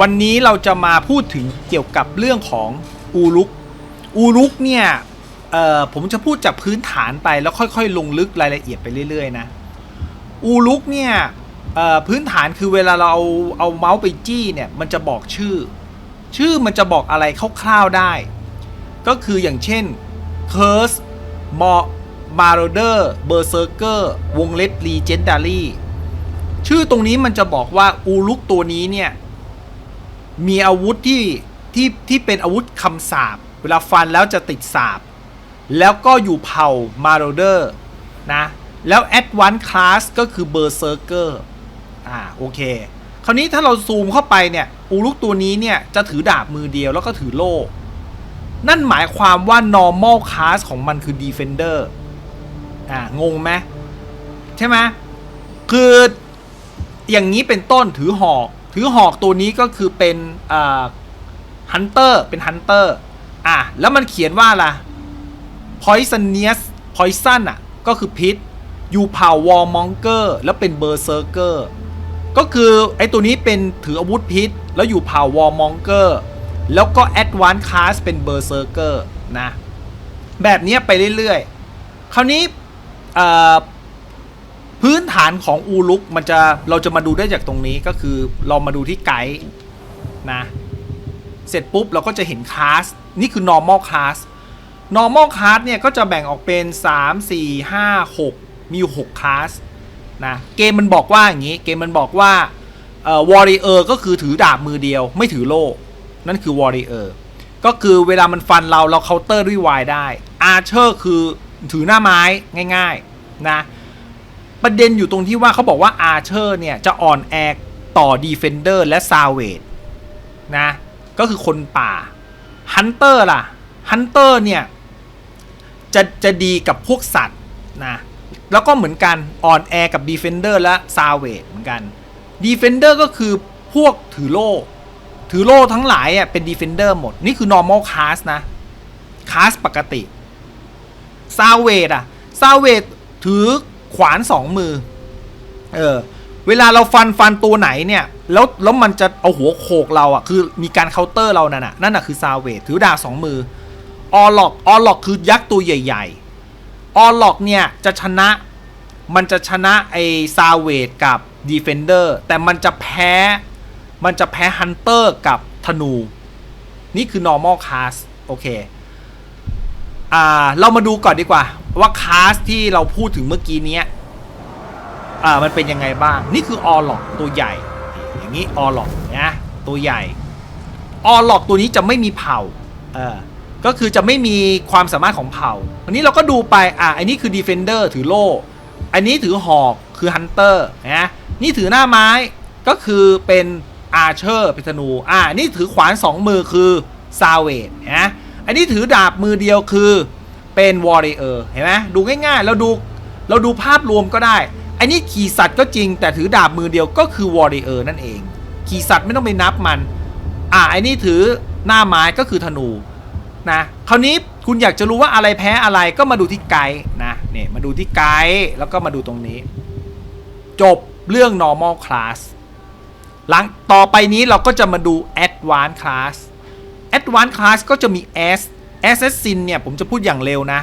วันนี้เราจะมาพูดถึงเกี่ยวกับเรื่องของอูลุกอูลุกเนี่ยผมจะพูดจากพื้นฐานไปแล้วค่อยๆ ลงลึกรายละเอียดไปเรื่อยๆนะอูลุกเนี่ยพื้นฐานคือเวลาเราเอาเอาเมาส์ไปจี้เนี่ยมันจะบอกชื่อ ชื่อมันจะบอกอะไรคร่าวๆได้ ก็คืออย่างเช่น Curse มอ Marauder Berserker วงเล็บ Legendary ชื่อตรงนี้มันจะบอกว่าอูลุกตัวนี้เนี่ย มีอาวุธที่ที่ที่เป็นอาวุธคำสาบเวลาฟันแล้วจะติดสาบ แล้วก็อยู่เผ่า Marauder นะ แล้ว Advanced Class ก็คือ Berserker อ่าโอเค คราวนี้ถ้าเราซูมเข้าไปเนี่ยอูลุกตัวนี้เนี่ยจะถือดาบมือเดียวแล้วก็ถือโล่นั่นหมายความว่า normal class ของมันคือ defender อ่างงไหมใช่ไหมคืออย่างนี้เป็นต้นถือหอก ถือหอกตัวนี้ก็คือเป็นฮันเตอร์เป็นฮันเตอร์อะแล้วมันเขียนว่าล่ะ poisonous poison อะก็คือพิษอยู่เผ่าวอร์มองเกอร์แล้วเป็นเบอร์เซอร์เกอร์ก็คือไอตัวนี้เป็นถืออาวุธพิษ แล้วอยู่เผ่าวอร์มองเกอร์แล้วก็แอดวานซ์คลาสเป็นเบอร์เซอร์เกอร์นะ แบบนี้ไปเรื่อยๆ คราวนี้ พื้นฐานของอูลุกมันจะเราจะมาดูได้จากตรงนี้ก็คือเรามาดูที่ไกด์นะ เสร็จปุ๊บเราก็จะเห็นคลาสนี่คือ normal class normal class เนี่ยก็จะแบ่งออกเป็น 3 4 5 6 มีอยู่6คลาสนะเกมมันบอกว่าอย่างนี้เกมมันบอกว่าเอ่อ warrior ก็คือถือดาบมือเดียว ไม่ถือโล่นั่นคือ warrior ก็คือเวลามันฟันเราเราเคาน์เตอร์ด้วยวายได้ archer คือถือหน้าไม้ง่าย ๆ นะ ประเด็นอยู่ตรงที่ว่าเขาบอกว่า archer เนี่ยจะอ่อนแอต่อ defender และ savage นะ ก็คือคนป่า hunter ล่ะ hunter เนี่ย จะจะดีกับพวกสัตว์นะ แล้วก็เหมือนกันอ่อนแอกับ defender และ savage เหมือนกัน defender ก็คือพวกถือโล่ถือโล่ทั้งหลายอะเป็น defender หมด นี่คือ normal class นะ class ปกติ savage อะ savage ถือ ขวานสองมือ เออ เวลาเราฟันฟันตัวไหนเนี่ย แล้วแล้วมันจะเอาหัวโขกเราอะ คือมีการเคาน์เตอร์เรานั่นน่ะ นั่นน่ะคือซาเวทถือดาบสองมือ ออล็อก ออล็อกคือยักษ์ตัวใหญ่ ๆ ออล็อกเนี่ยจะชนะ มันจะชนะไอซาเวทกับดีเฟนเดอร์ แต่มันจะแพ้ มันจะแพ้ฮันเตอร์กับธนู นี่คือ normal class โอเค อ่า เรามาดูก่อนดีกว่า ว่าคาสที่เราพูดถึงเมื่อกี้เนี้ยอ่ามันเป็นยังไงบ้าง นี่คือออล็อกตัวใหญ่ อย่างนี้ออล็อกนะตัวใหญ่ออล็อกตัวนี้จะไม่มีเผ่าเออก็คือจะไม่มีความสามารถของเผ่าวันนี้เราก็ดูไปอะอันนี้คือดีเฟนเดอร์ถือโล่อันนี้ถือหอกคือฮันเตอร์นะนี่ถือหน้าไม้ก็คือเป็นอาเชอร์เป็นธนูอ่านี่ถือขวานสองมือคือซาเวดนะอันนี้ถือดาบมือเดียวคือ เป็นวอริเออร์เห็นไหมดูง่ายๆ เราดูเราดูภาพรวมก็ได้ อันนี้ขี่สัตว์ก็จริงแต่ถือดาบมือเดียวก็คือวอริเออร์นั่นเอง ขี่สัตว์ไม่ต้องไปนับมัน อ่าอันนี้ถือหน้าไม้ก็คือธนูนะคราวนี้คุณอยากจะรู้ว่าอะไรแพ้อะไรก็มาดูที่ไกด์นะเนี่ยมาดูที่ไกด์แล้วก็มาดูตรงนี้ จบเรื่อง normal class หลังต่อไปนี้เราก็จะมาดู advanced class advanced class ก็จะมี S assassin เนี่ยผมจะพูดอย่างเร็วนะ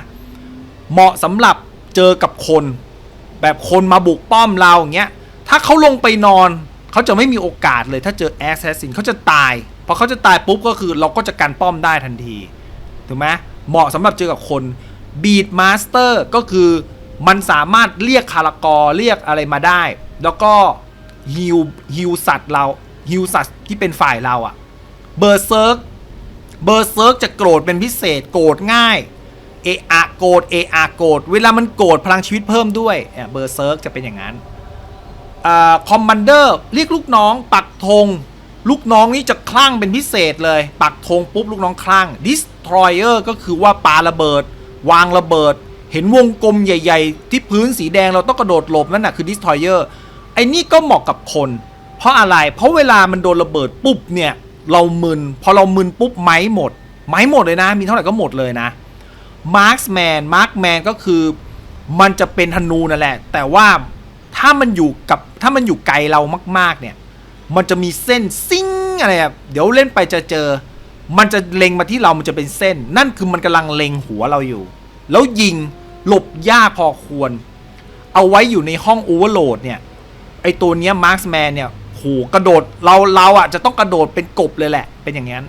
เหมาะสำหรับเจอกับคน แบบคนมาบุกป้อมเราอย่างเงี้ยถ้าเขาลงไปนอนเขาจะไม่มีโอกาสเลยถ้าเจอ assassin เขาจะตายพอเขาจะตายปุ๊บก็คือเราก็จะกันป้อมได้ทันทีถูกไหมเหมาะสำหรับเจอกับคน beat master ก็คือมันสามารถเรียกคารากอเรียกอะไรมาได้ แล้วก็ฮิวฮิวสัตว์เราฮิวสัตว์ที่เป็นฝ่ายเราอะเบอร์เซิร์ก เบอร์เซิร์กจะโกรธเป็นพิเศษโกรธง่ายเออะโกรธเออะโกรธเวลามันโกรธพลังชีวิตเพิ่มด้วยเบอร์เซิร์กจะเป็นอย่างนั้นคอมมานเดอร์เรียกลูกน้องปักธงลูกน้องนี่จะคลั่งเป็นพิเศษเลย ปักธงปุ๊บลูกน้องคลั่ง Destroyer ก็คือว่าปาระเบิด วางระเบิด เห็นวงกลมใหญ่ ๆ ที่พื้นสีแดงเราต้องกระโดดหลบนั่นน่ะคือ Destroyer ไอ้นี่ก็เหมาะกับคน เพราะอะไรเพราะเวลามันโดนระเบิดปุ๊บเนี่ย เรามึน พอเรามึนปุ๊บไม้หมด ไม้หมดเลยนะ มีเท่าไหร่ก็หมดเลยนะ Marksman Markman ก็คือมันจะเป็นธนูนั่นแหละ แต่ว่าถ้ามันอยู่กับถ้ามันอยู่ไกลเรามาก ๆ เนี่ย มันจะมีเส้นซิงอะไรอะเดี๋ยวเล่นไปจะเจอ มันจะเล็งมาที่เรามันจะเป็นเส้น นั่นคือมันกำลังเล็งหัวเราอยู่ แล้วยิงหลบยากพอควร เอาไว้อยู่ในห้องโอเวอร์โหลดเนี่ย ไอตัวเนี้ยมาร์คแมนเนี่ย หกระโดดเราเราอะจะต้องกระโดดเป็นกบเลยแหละ เป็นอย่างนั้น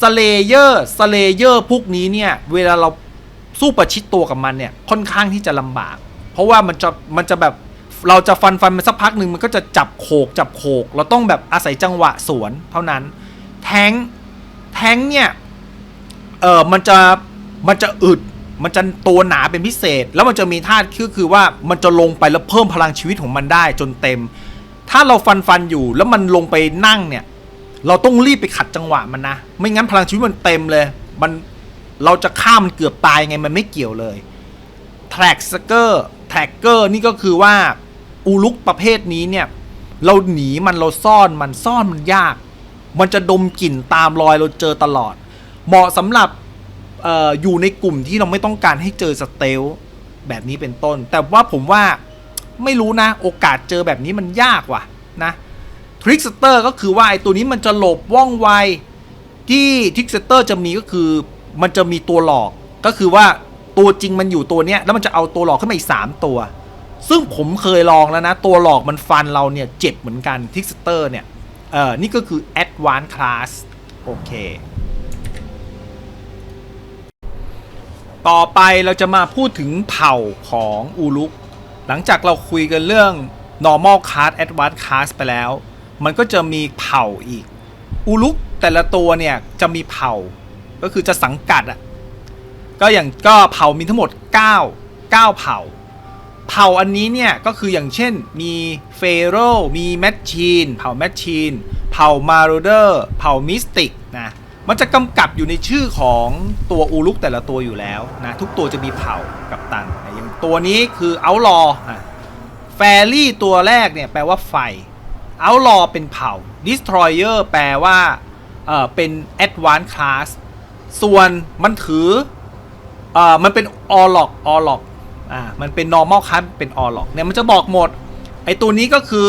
สเลเยอร์สเลเยอร์พวกนี้เนี่ย เวลาเราสู้ประชิดตัวกับมันเนี่ย ค่อนข้างที่จะลำบาก เพราะว่ามันจะมันจะแบบเราจะฟันฟันมันสักพักหนึ่งมันก็จะจับโขกจับโขก เราต้องแบบอาศัยจังหวะสวนเท่านั้น แทงแทงเนี่ยเออมันจะมันจะอึดมันจะตัวหนาเป็นพิเศษ แล้วมันจะมีท่าคือคือว่ามันจะลงไปแล้วเพิ่มพลังชีวิตของมันได้จนเต็ม ถ้าเราฟันฟันอยู่แล้วมันลงไปนั่งเนี่ย เราต้องรีบไปขัดจังหวะมันนะ ไม่งั้นพลังชีวิตมันเต็มเลย มันเราจะฆ่ามันเกือบตายไงมันไม่เกี่ยวเลยแท็กสเกอร์แท็กเกอร์นี่ก็คือว่าอูลุกประเภทนี้เนี่ย เราหนีมันเราซ่อนมันซ่อนมันยาก มันจะดมกลิ่นตามรอยเราเจอตลอด เหมาะสำหรับอออยู่ในกลุ่มที่เราไม่ต้องการให้เจอสเตลแบบนี้เป็นต้น แต่ว่าผมว่า ไม่รู้นะ โอกาสเจอแบบนี้มันยากว่ะนะทริกสเตอร์ก็คือว่าไอตัวนี้มันจะหลบว่องไวที่ทริกสเตอร์จะมีก็คือมันจะมีตัวหลอกก็คือว่าตัวจริงมันอยู่ตัวเนี้ยแล้วมันจะเอาตัวหลอกขึ้นมาอีก 3 ตัว ซึ่งผมเคยลองแล้วนะ ตัวหลอกมันฟันเราเนี่ย เจ็บเหมือนกันทริกสเตอร์เนี่ย เออนี่ก็คือ Advanced Class โอเค ต่อไปเราจะมาพูดถึงเผ่าของอูลุก หลังจากเราคุยกันเรื่อง normal class advanced class ไปแล้ว มันก็จะมีเผ่าอีก อูลุกแต่ละตัวเนี่ยจะมีเผ่า ก็คือจะสังกัดอะก็อย่างก็เผ่ามีทั้งหมด 9 9 เผ่า เผ่าอันนี้เนี่ยก็คืออย่างเช่นมีเฟโรมีแมชชีน เผ่าแมชชีน เผ่ามารูเดอร์ เผ่ามิสติกนะ มันจะกำกับอยู่ในชื่อของตัวอูลุกแต่ละตัวอยู่แล้วนะทุกตัวจะมีเผ่ากับตันอย่างตัวนี้คือเอาลอแฟรี่ตัวแรกเนี่ยแปลว่าไฟเอาลอเป็นเผ่า Destroyer แปลว่าเออเป็น Advanced Class ส่วนมันถือเอ่อมันเป็นออล็อกออล็อกอ่ามันเป็น normal class เป็นออล็อกเนี่ยมันจะบอกหมดไอตัวนี้ก็คือ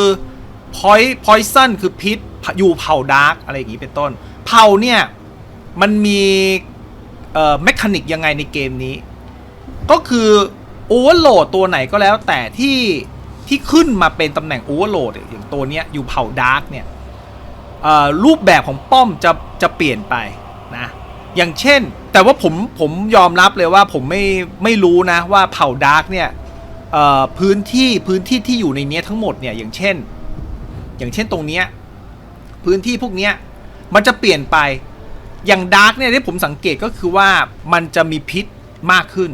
point poison คือพิษอยู่เผ่าดาร์กอะไรอย่างนี้เป็นต้น เผ่าเนี่ย มันมีเอ่อแมคานิกยังไงในเกมนี้ ก็คือโอเวอร์โหลดตัวไหนก็แล้วแต่ที่ที่ขึ้นมาเป็นตำแหน่งโอเวอร์โหลดอย่างตัวเนี้ยอยู่เผ่าดาร์กเนี่ยเอ่อรูปแบบของป้อมจะจะเปลี่ยนไปนะอย่างเช่น แต่ว่าผมผมยอมรับเลยว่าผมไม่ไม่รู้นะว่าเผ่าดาร์กเนี่ยเอ่อพื้นที่พื้นที่ที่อยู่ในเนี้ยทั้งหมดเนี่ยอย่างเช่น อย่างเช่นตรงเนี้ยพื้นที่พวกเนี้ยมันจะเปลี่ยนไป อย่างดาร์กเนี่ยที่ผมสังเกตก็คือว่ามันจะมีพิษมากขึ้น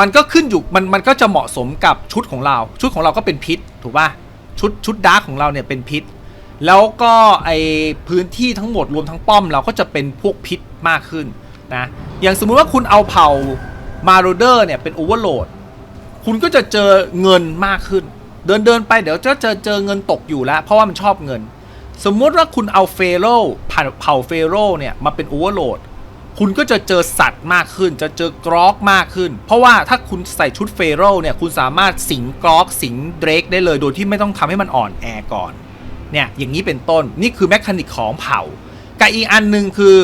มันก็ขึ้นอยู่มันมันก็จะเหมาะสมกับชุดของเรา ชุดของเราก็เป็นพิษถูกป่ะชุดชุดดาร์กของเราเนี่ยเป็นพิษ แล้วก็ไอพื้นที่ทั้งหมดรวมทั้งป้อมเราก็จะเป็นพวกพิษมากขึ้นนะอย่างสมมุติว่าคุณเอาเผ่ามาโรเดอร์เนี่ยเป็นโอเวอร์โหลดคุณก็จะเจอเงินมากขึ้น เดินเดินไปเดี๋ยวจะเจอเจอเงินตกอยู่แล้ว เพราะว่ามันชอบเงิน สมมติว่าคุณเอาเฟโรผ่าเผ่าเฟโรเนี่ยมาเป็นโอเวอร์โหลดคุณก็จะเจอสัตว์มากขึ้น จะเจอกรอกมากขึ้น เพราะว่าถ้าคุณใส่ชุดเฟโรเนี่ย คุณสามารถสิงกรอกสิงเดรกได้เลย โดยที่ไม่ต้องทำให้มันอ่อนแอก่อน เนี่ย อย่างนี้เป็นต้น นี่คือแมคานิกของเผ่ากับอีกอันหนึ่งคือ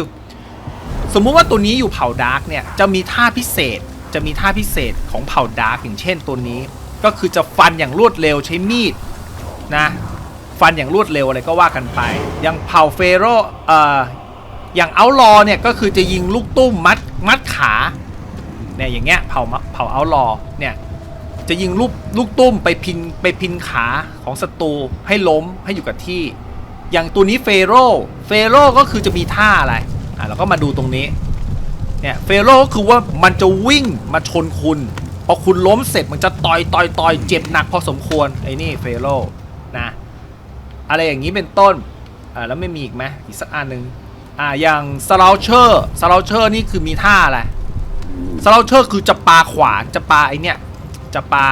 สมมุติว่าตัวนี้อยู่เผ่าดาร์กเนี่ย จะมีท่าพิเศษ จะมีท่าพิเศษของเผ่าดาร์กอย่างเช่นตัวนี้ ก็คือจะฟันอย่างรวดเร็วใช้มีดนะ ฟันอย่างรวดเร็วอะไรก็ว่ากันไป อย่างเผ่าเฟโรเอ่ออย่างเอาลอเนี่ยก็คือจะยิงลูกตุ้มมัดมัดขาเนี่ยอย่างเงี้ยเผาเผาเอาลอเนี่ยจะยิงลูกลูกตุ้มไปพินไปพินขาของศัตรูให้ล้มให้อยู่กับที่ อย่างตัวนี้เฟโรเฟโรก็คือจะมีท่าอะไรอะเราก็มาดูตรงนี้เนี่ยเฟโรก็คือว่ามันจะวิ่งมาชนคุณพอคุณล้มเสร็จมันจะต่อยต่อยต่อยเจ็บหนักพอสมควรไอ้นี่เฟโรนะ อะไรอย่างนี้เป็นต้นอ่าแล้วไม่มีอีกไหมอีกสักอันหนึ่งอ่าอย่างสลาเชอร์สลาเชอร์นี่คือมีท่าอะไรสลาเชอร์คือจะปาขวานจะปาไอเนี่ยจะปา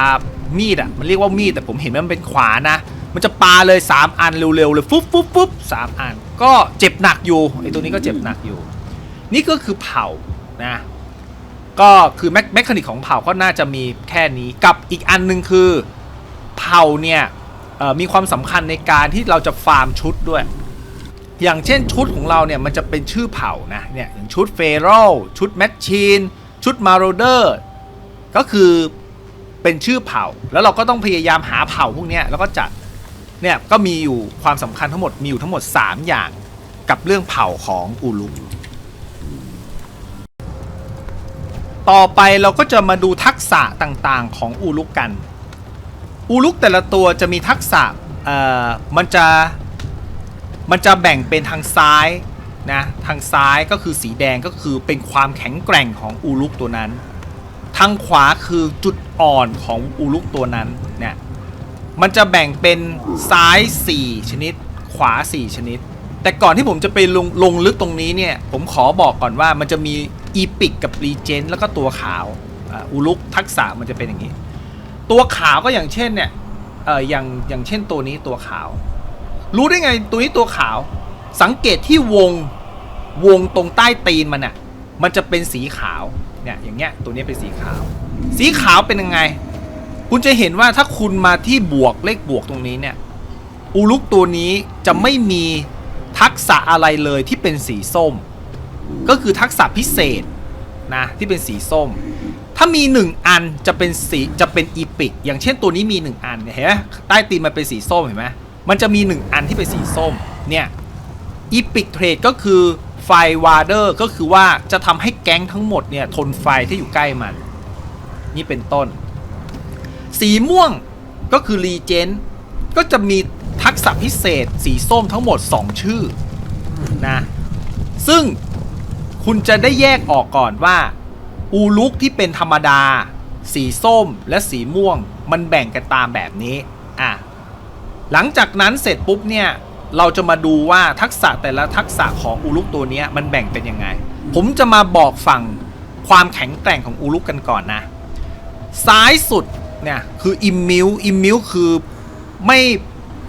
มีดอะมันเรียกว่ามีดแต่ผมเห็นว่ามันเป็นขวานนะ มันจะปาเลย 3 อันเร็วๆเลยฟุ๊บฟุ๊บฟุ๊บสามอัน ก็เจ็บหนักอยู่ไอตัวนี้ก็เจ็บหนักอยู่ นี่ก็คือเผานะก็คือแมคแมคานิกของเผาก็น่าจะมีแค่นี้กับอีกอันหนึงคือเผาเนี่ย มีความสำคัญในการที่เราจะฟาร์มชุดด้วย อย่างเช่นชุดของเราเนี่ยมันจะเป็นชื่อเผ่านะเนี่ยอย่างชุดเฟโรชุดแมชชีนชุดมาโรเดอร์ก็คือเป็นชื่อเผ่า แล้วเราก็ต้องพยายามหาเผ่าพวกนี้แล้วก็จัดเนี่ยก็มีอยู่ความสำคัญทั้งหมดมีอยู่ทั้งหมด 3 อย่างกับเรื่องเผ่าของอูลุกต่อไปเราก็จะมาดูทักษะต่างๆของอูลุกกัน อูลุกแต่ละตัวจะมีทักษะเอ่อมันจะมันจะแบ่งเป็นทางซ้ายนะทางซ้ายก็คือสีแดงก็คือเป็นความแข็งแกร่งของอูลุกตัวนั้น ทางขวาคือจุดอ่อนของอูลุกตัวนั้นเนี่ยมันจะแบ่งเป็นซ้าย 4 ชนิด ขวา 4 ชนิด แต่ก่อนที่ผมจะไปลงลงลึกตรงนี้เนี่ย ผมขอบอกก่อนว่ามันจะมีอีพิกกับรีเจนแล้วก็ตัวขาวอูลุกทักษะมันจะเป็นอย่างนี้ ตัวขาวก็อย่างเช่นเนี่ยเอออย่างอย่างเช่นตัวนี้ตัวขาว รู้ได้ไงตัวนี้ตัวขาว สังเกตที่วงวงตรงใต้ตีนมันอะมันจะเป็นสีขาวเนี่ยอย่างเงี้ยตัวนี้เป็นสีขาว สีขาวเป็นยังไง คุณจะเห็นว่าถ้าคุณมาที่บวกเลขบวกตรงนี้เนี่ยอูลุกตัวนี้จะไม่มีทักษะอะไรเลยที่เป็นสีส้ม ก็คือทักษะพิเศษนะที่เป็นสีส้ม ถ้ามี 1 อันจะเป็นสีจะเป็นอีพิกอย่างเช่นตัวนี้มี 1 อันเนี่ยเห็นไหมใต้ตีนมันเป็นสีส้มเห็นไหมมันจะมี 1 อันที่เป็นสีส้มเนี่ยอีพิกเทรดก็คือไฟวาร์เดอร์ก็คือว่าจะทำให้แก๊งทั้งหมดเนี่ยทนไฟที่อยู่ใกล้มัน นี่เป็นต้น สีม่วงก็คือรีเจนก็จะมีทักษะพิเศษสีส้มทั้งหมด 2 ชื่อนะซึ่งคุณจะได้แยกออกก่อนว่า อูลุกที่เป็นธรรมดา สีส้มและสีม่วง มันแบ่งกันตามแบบนี้อะหลังจากนั้นเสร็จปุ๊บเนี่ยเราจะมาดูว่าทักษะแต่ละทักษะของอูลุกตัวนี้มันแบ่งเป็นยังไง ผมจะมาบอกฝั่งความแข็งแกร่งของอูลุกกันก่อนนะ ซ้ายสุดเนี่ยคืออิมมิวอิมมิวคือไม่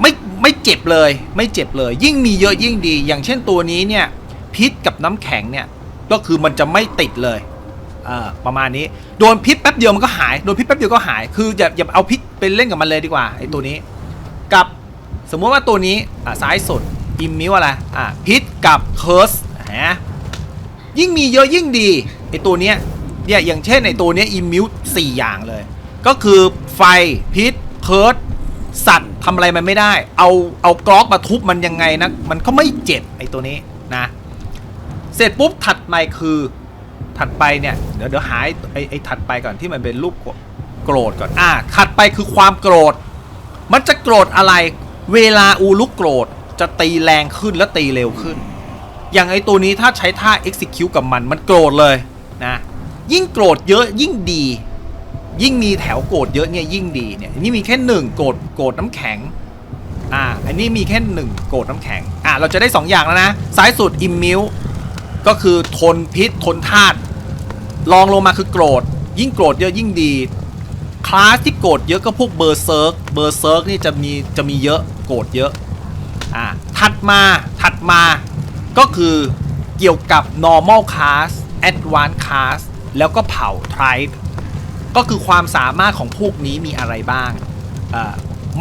ไม่ไม่เจ็บเลย ไม่เจ็บเลย ยิ่งมีเยอะยิ่งดี อย่างเช่นตัวนี้เนี่ยพิษกับน้ำแข็งเนี่ยก็คือมันจะไม่ติดเลย อ่าประมาณนี้โดนพิษแป๊บเดียวมันก็หายโดนพิษแป๊บเดียวก็หายคืออย่าอย่าเอาพิษไปเล่นกับมันเลยดีกว่าไอ้ตัวนี้ กับสมมุติว่าตัวนี้อ่าซ้ายสุดอิมมิวอะไรอ่าพิษกับเคิร์สฮะยิ่งมีเยอะยิ่งดีไอตัวเนี้ยเนี่ยอย่างเช่นไอตัวเนี้ยอิมมิวสี่อย่างเลย ก็คือไฟพิษเคิร์ดสัตว์ทำอะไรมันไม่ได้ เอาเอากรอกมาทุบมันยังไงนะ มันก็ไม่เจ็บไอตัวนี้นะ เสร็จปุ๊บถัดไปคือ ถัดไปเนี่ยเดี๋ยวเดี๋ยวหายไอไอถัดไปก่อนที่มันเป็นรูปโกรธก่อนอ่าถัดไปคือความโกรธ มันจะโกรธอะไร เวลาอูลุกโกรธจะตีแรงขึ้นและตีเร็วขึ้น อย่างไอตัวนี้ถ้าใช้ท่า execute กับมันมันโกรธเลยนะยิ่งโกรธเยอะยิ่งดี ยิ่งมีแถวโกรธเยอะเนี่ยยิ่งดีเนี่ยนนี้มีแค่หนึ่งโกรธโกรธน้ำแข็งอ่าอันนี้มีแค่หนึ่งโกรธน้ำแข็งอ่าเราจะได้สองอย่างแล้วนะซ้ายสุดอิมมิวก็คือทนพิษทนธาตุ ลองลงมาคือโกรธ ยิ่งโกรธเยอะยิ่งดี คลาสที่โกรธเยอะก็พวกเบอร์เซิร์กเบอร์เซิร์กนี่จะมีจะมีเยอะโกรธเยอะอ่าถัดมาถัดมาก็คือเกี่ยวกับ normal class advanced class แล้วก็เผ่า tribe ก็คือความสามารถของพวกนี้มีอะไรบ้างอ่า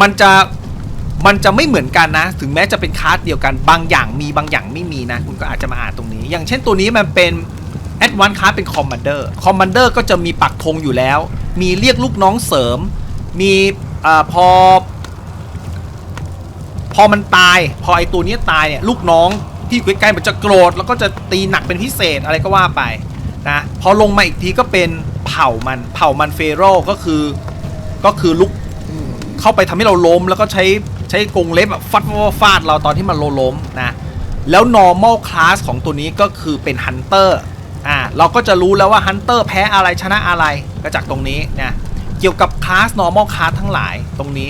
มันจะมันจะไม่เหมือนกันนะ ถึงแม้จะเป็นคลาสเดียวกัน บางอย่างมีบางอย่างไม่มีนะ คุณก็อาจจะมาอ่านตรงนี้ อย่างเช่นตัวนี้มันเป็น advanced class เป็น commander commander ก็จะมีปักธงอยู่แล้ว มีเรียกลูกน้องเสริม มีอ่าพอ พอมันตาย พอไอตัวนี้ตายเนี่ยลูกน้องที่อยู่ใกล้ๆมันจะโกรธแล้วก็จะตีหนักเป็นพิเศษอะไรก็ว่าไปนะพอลงมาอีกทีก็เป็นเผ่ามันเผ่ามันเฟโรก็คือก็คือลุกเข้าไปทำให้เราล้ม แล้วก็ใช้ใช้กรงเล็บแบบฟัดฟาดฟาดเราตอนที่มันล้มนะแล้ว normal class ของตัวนี้ก็คือเป็น hunter อ่าเราก็จะรู้แล้วว่า hunter แพ้อะไรชนะอะไรก็จากตรงนี้นะเกี่ยวกับ class normal class ทั้งหลายตรงนี้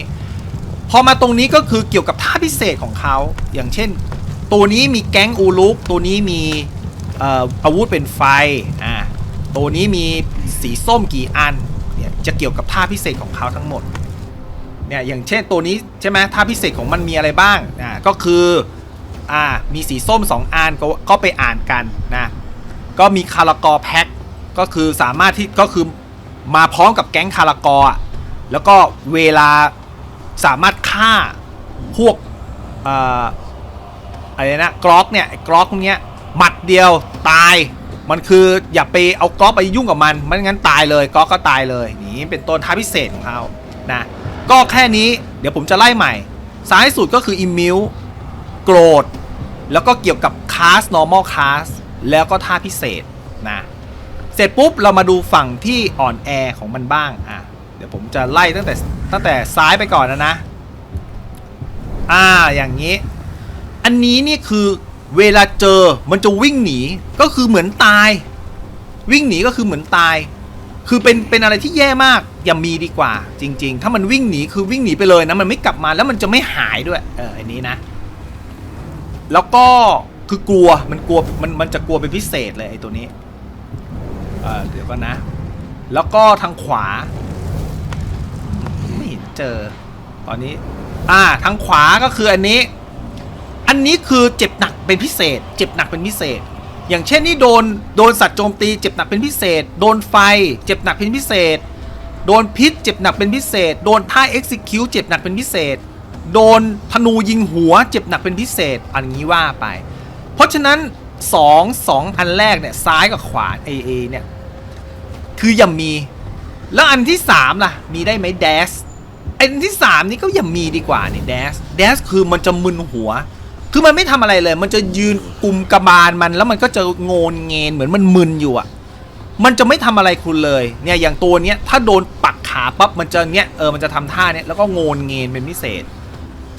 พอมาตรงนี้ก็คือเกี่ยวกับท่าพิเศษของเขาอย่างเช่น ตัวนี้มีแก๊งอูลุกตัวนี้มีอ่ออาวุธเป็นไฟอ่าตัวนี้มีสีส้มกี่อันเนี่ยจะเกี่ยวกับท่าพิเศษของเขาทั้งหมดเนี่ยอย่างเช่นตัวนี้ใช่ไหมท่าพิเศษของมันมีอะไรบ้างอ่าก็คืออ่ามีสีส้ม 2อันก็ก็ไปอ่านกันนะ ก็มีคารากอแพ็คก็คือสามารถที่ก็คือมาพร้อมกับแก๊งคารากอแล้วก็เวลาสามารถฆ่าพวกอะไรนะกรอกเนี่ยกรอกพวกเนี้ยหมัดเดียวตายมันคืออย่าไปเอากรอกไปยุ่งกับมันไม่งั้นตายเลยกรอกก็ตายเลยนี่เป็นต้นท่าพิเศษของเขานะก็แค่นี้เดี๋ยวผมจะไล่ใหม่ซ้ายสุดก็คืออิมิวโกรธแล้วก็เกี่ยวกับค a s normal class แล้วก็ท่าพิเศษนะเสร็จปุ๊บเรามาดูฝั่งที่อ่อนแอของมันบ้างอะเดี๋ยวผมจะไล่ตั้งแต่ตั้งแต่ซ้ายไปก่อนนะนะอ่าอย่างนี้ อันนี้นี่คือเวลาเจอมันจะวิ่งหนีก็คือเหมือนตาย วิ่งหนีก็คือเหมือนตาย คือเป็นเป็นอะไรที่แย่มากอย่ามีดีกว่า จริง ๆ ถ้ามันวิ่งหนีคือวิ่งหนีไปเลยนะมันไม่กลับมาแล้วมันจะไม่หายด้วยเอออันนี้นะ แล้วก็ คือกลัวมันกลัวมันมันจะกลัวเป็นพิเศษเลยไอ้ตัวนี้เออเดี๋ยวก่อนนะ แล้วก็ทางขวา ไม่เห็นเจอ ตอนนี้ อ่าทางขวาก็คืออันนี้ อันนี้คือเจ็บหนักเป็นพิเศษ เจ็บหนักเป็นพิเศษ อย่างเช่นนี่โดนโดนสัตว์โจมตี เจ็บหนักเป็นพิเศษ โดนไฟ เจ็บหนักเป็นพิเศษ โดนพิษ เจ็บหนักเป็นพิเศษ โดนท่า execute เจ็บหนักเป็นพิเศษ โดนธนูยิงหัว เจ็บหนักเป็นพิเศษ อันนี้ว่าไป เพราะฉะนั้นสองสองอันแรกเนี่ยซ้ายกับขวา A A เนี่ยคืออย่ามี แล้วอันที่3ล่ะ มีได้ไหม dash อันที่3นี่ก็อย่ามีดีกว่าเนี่ย dash dash คือมันจะมึนหัว คือมันไม่ทำอะไรเลย มันจะยืนกลุ่มกระบาลมัน แล้วมันก็จะโงนเงนเหมือนมันมึนอยู่อะมันจะไม่ทำอะไรคุณเลยเนี่ยอย่างตัวเนี้ยถ้าโดนปักขาปั๊บมันจะเนี้ยเออมันจะทำท่าเนี้ยแล้วก็โงนเงนเป็นพิเศษ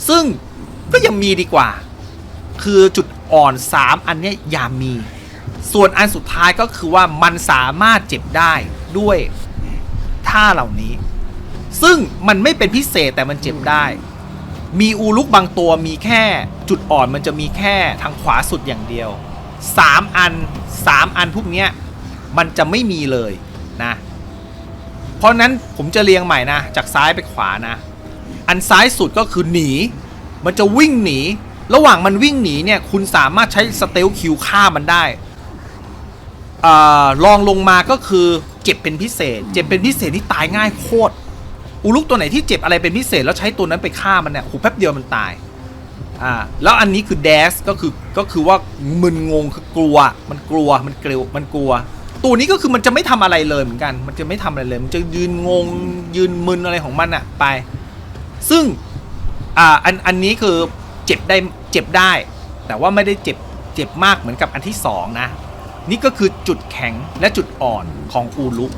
ซึ่งก็ยังมีดีกว่า คือจุด อ่อน 3 อันเนี้ยอย่ามี ส่วนอันสุดท้ายก็คือว่ามันสามารถเจ็บได้ด้วยท่าเหล่านี้ ซึ่งมันไม่เป็นพิเศษแต่มันเจ็บได้ มีอูลุกบางตัวมีแค่จุดอ่อนมันจะมีแค่ทางขวาสุดอย่างเดียว 3 อัน 3 อันพวกเนี้ยมันจะไม่มีเลยนะ เพราะนั้นผมจะเรียงใหม่นะ จากซ้ายไปขวานะ อันซ้ายสุดก็คือหนี มันจะวิ่งหนี ระหว่างมันวิ่งหนีเนี่ยคุณสามารถใช้สเตลคิวฆ่ามันได้อลองลงมาก็คือเจ็บเป็นพิเศษ เจ็บเป็นพิเศษที่ตายง่ายโคตรอุลุกตัวไหนที่เจ็บอะไรเป็นพิเศษแล้วใช้ตัวนั้นไปฆ่ามันเนี่ยโหแป๊บเดียวมันตายอ่าแล้วอันนี้คือแดสก็คือก็คือว่ามึนงงคือกลัว มันกลัวมันเกลียวมันกลัว ตัวนี้ก็คือมันจะไม่ทำอะไรเลยเหมือนกัน มันจะไม่ทำอะไรเลย มันจะยืนงงยืนมึนอะไรของมันอะไป ซึ่งอ่าอันอันนี้คือ เจ็บได้เจ็บได้ แต่ว่าไม่ได้เจ็บเจ็บมากเหมือนกับอันที่สองนะ นี่ก็คือจุดแข็งและจุดอ่อนของอูลุก